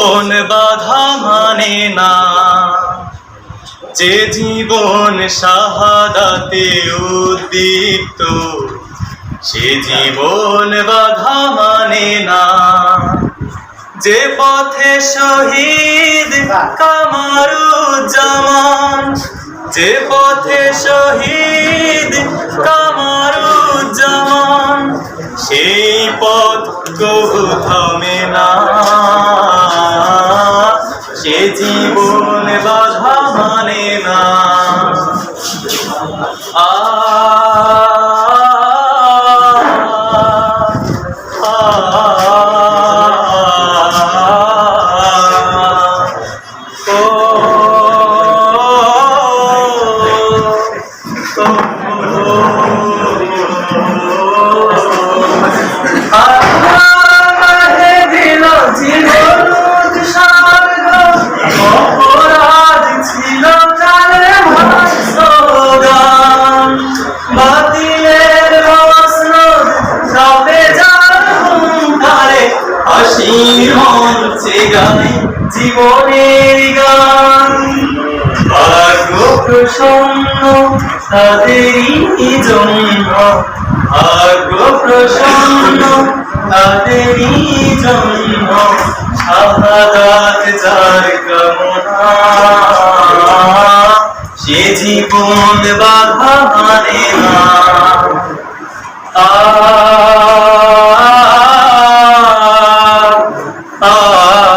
জীবন বাধা মানে না। যে জীবন শাহাদাতে উদ্দীপ্ত, সে জীবন বাধা মানে না। যে পথে শহীদ কামারুজ্জামান, যে পথে শহীদ কামারুজ্জামান, সেই পথ কবু থামে না। জীবন বাধা মানে না আ অপরাধ সিংহঞ্চে গাই জীবনের গান ভাগ্য প্রসন্ন তাদেরই জন্য ভাগ্য প্রসন্ন তাদেরই জন্য শাহাদাত যার সে জীবন বাধা মানে না। আ 啊